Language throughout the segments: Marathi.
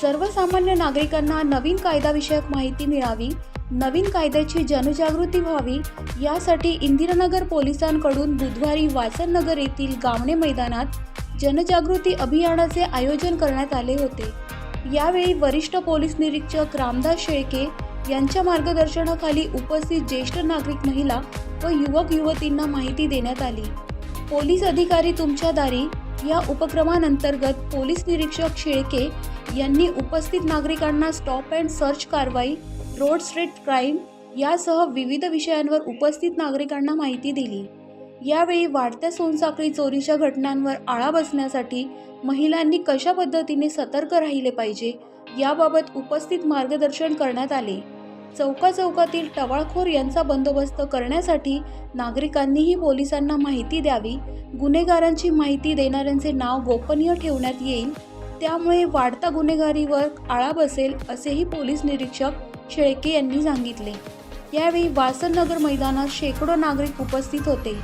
सर्वसामान्य नागरिकांना नवीन कायदाविषयक माहिती मिळावी नवीन कायद्याची जनजागृती व्हावी यासाठी इंदिरानगर पोलिसांकडून बुधवारी वासननगर येथील गावणे मैदानात जनजागृती अभियानाचे आयोजन करण्यात आले होते. यावेळी वरिष्ठ पोलीस निरीक्षक रामदास शेळके यांच्या मार्गदर्शनाखाली उपस्थित ज्येष्ठ नागरिक महिला व युवक युवतींना माहिती देण्यात आली. पोलीस अधिकारी तुमच्या दारी या उपक्रमांतर्गत पोलीस निरीक्षक शेळके यांनी उपस्थित नागरिकांना स्टॉप अँड सर्च कारवाई रोड स्ट्रीट क्राईम यासह विविध विषयांवर उपस्थित नागरिकांना माहिती दिली. यावेळी वाढत्या सोनसाखळी चोरीच्या घटनांवर आळा बसण्यासाठी महिलांनी कशा पद्धतीने सतर्क राहिले पाहिजे याबाबत उपस्थित मार्गदर्शन करण्यात आले. चौकाचौकातील टवाळखोर यांचा बंदोबस्त करण्यासाठी नागरिकांनीही पोलिसांना माहिती द्यावी गुन्हेगारांची माहिती देणाऱ्यांचे नाव गोपनीय ठेवण्यात येईल त्यामुळे वाढता गुन्हेगारीवर आळा बसेल असेही पोलीस निरीक्षक शेळके यांनी सांगितले. यावेळी वासननगर मैदानात शेकडो नागरिक उपस्थित होते.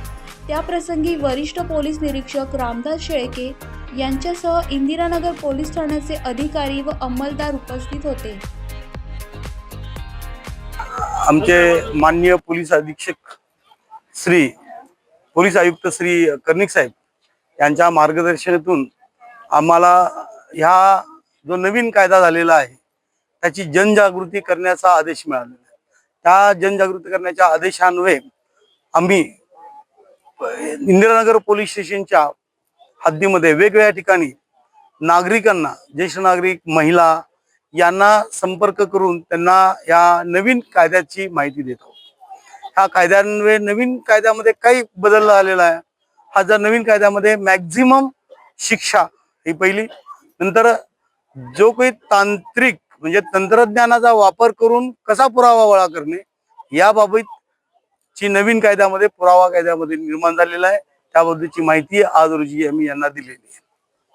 त्याप्रसंगी वरिष्ठ पोलीस निरीक्षक रामदास शेळके यांच्यासह इंदिरानगर पोलीस ठाण्याचे अधिकारी व अंमलदार उपस्थित होते. आमचे माननीय पोलीस अधीक्षक श्री पोलीस आयुक्त श्री कर्णिक साहेब यांच्या मार्गदर्शनातून आम्हाला ह्या जो नवीन कायदा झालेला आहे त्याची जनजागृती करण्याचा आदेश मिळालेला आहे. त्या जनजागृती करण्याच्या आदेशान्वये आम्ही इंदिरानगर पोलीस स्टेशनच्या हद्दीमध्ये वेगवेगळ्या ठिकाणी नागरिकांना ज्येष्ठ नागरिक महिला यांना संपर्क करून त्यांना या नवीन कायद्याची माहिती देतो ह्या कायद्यान्वये नवीन कायद्यामध्ये काही बदल आलेला आहे. हा जर नवीन कायद्यामध्ये मॅक्झिमम शिक्षा ही पहिली. नंतर जो काही तांत्रिक म्हणजे तंत्रज्ञानाचा वापर करून कसा पुरावा गोळा करणे याबाबत ची नवीन कायद्यामध्ये पुरावा कायद्यामध्ये निर्माण झालेला आहे. त्याबद्दलची माहिती आज रोजी आम्ही यांना दिलेली आहे.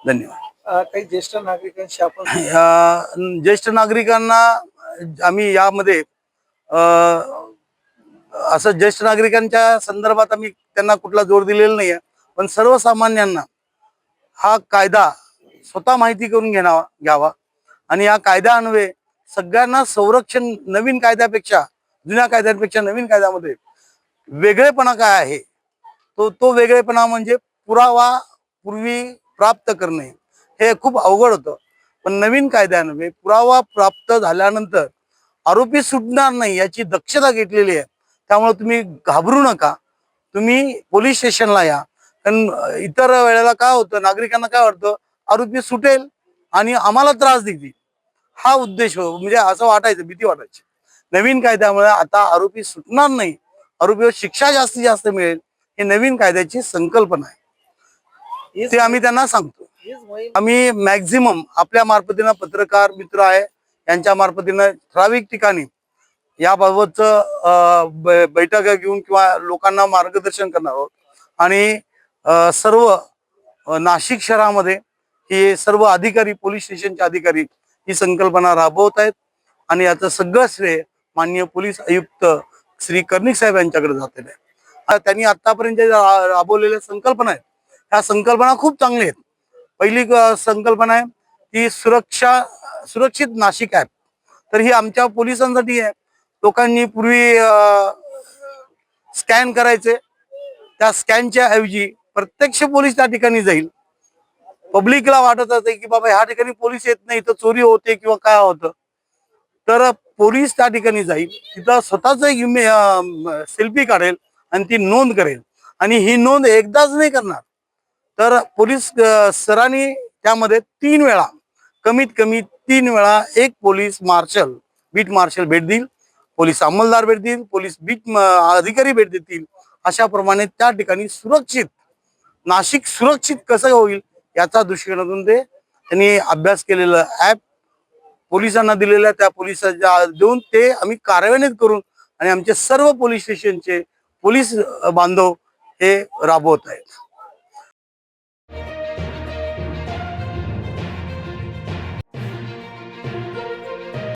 धन्यवाद. काही ज्येष्ठ नागरिकांशी आपण ज्येष्ठ नागरिकांना आम्ही यामध्ये असं ज्येष्ठ नागरिकांच्या संदर्भात आम्ही त्यांना कुठला जोर दिलेला नाही पण सर्वसामान्यांना हा कायदा स्वतः माहिती करून घेणा घ्यावा. आणि या कायद्यान्वये सगळ्यांना संरक्षण नवीन कायद्यापेक्षा जुन्या कायद्यांपेक्षा नवीन कायद्यामध्ये वेगळेपणा काय आहे? तो तो वेगळेपणा म्हणजे पुरावा पूर्वी प्राप्त करणे. हे खूप अवघड होतं. पण नवीन कायद्यान्वये म्हणजे पुरावा प्राप्त झाल्यानंतर आरोपी सुटणार नाही याची दक्षता घेतलेली आहे. त्यामुळे तुम्ही घाबरू नका. तुम्ही पोलीस स्टेशनला या. कारण इतर वेळेला काय होतं नागरिकांना काय वाटतं आरोपी सुटेल आणि आम्हाला त्रास देतील. हा उद्देश हो म्हणजे असं वाटायचं भीती वाटायची. नवीन कायद्यामुळे आता आरोपी सुटणार नाही. आरोपीवर शिक्षा जास्तीत जास्त मिळेल हे नवीन कायद्याची संकल्पना आहे. ते आम्ही त्यांना सांगतो. आम्ही मॅक्झिमम आपल्या मार्फतीनं पत्रकार मित्र आहे. यांच्या मार्फतीनं ठराविक ठिकाणी याबाबतचं अं, बैठका घेऊन किंवा लोकांना मार्गदर्शन करणार आहोत. आणि सर्व नाशिक शहरामध्ये हे सर्व अधिकारी पोलीस स्टेशनचे अधिकारी ही संकल्पना राबवत आहेत. आणि याचं सगळं श्रेय माननीय पोलीस आयुक्त श्री कर्णिक साहेब यांच्याकडे जातेलं आहे. त्यांनी आतापर्यंत राबवलेल्या संकल्पना आहेत ह्या संकल्पना खूप चांगल्या आहेत. पहिली संकल्पना आहे ती सुरक्षा सुरक्षित नाशिक ॲप. तर ही आमच्या पोलिसांसाठी आहे. लोकांनी पूर्वी स्कॅन करायचे. त्या स्कॅनच्या ऐवजी प्रत्यक्ष पोलीस त्या ठिकाणी जाईल. पब्लिकला वाटत असते की बाबा ह्या ठिकाणी पोलीस येत नाही तर चोरी होते किंवा काय होतं. तर पोलीस त्या ठिकाणी जाईल. तिथं स्वतःच एक सेल्फी काढेल आणि ती नोंद करेल. आणि ही नोंद एकदाच नाही करणार. तर पोलीस सरांनी त्यामध्ये तीन वेळा कमीत कमी तीन वेळा एक पोलीस मार्शल बीट मार्शल भेट देईल पोलीस अंमलदार भेट देईल पोलीस बीट अधिकारी भेट देतील अशाप्रमाणे त्या ठिकाणी सुरक्षित नाशिक सुरक्षित कसं होईल याचा दृष्टिकोनातून ते त्यांनी अभ्यास केलेलं ऍप पोलिसांना दिलेल्या त्या पोलिसांच्या देऊन ते आम्ही कार्यान्वित करून आणि आमचे सर्व पोलीस स्टेशनचे पोलीस बांधव हे राबवत आहेत.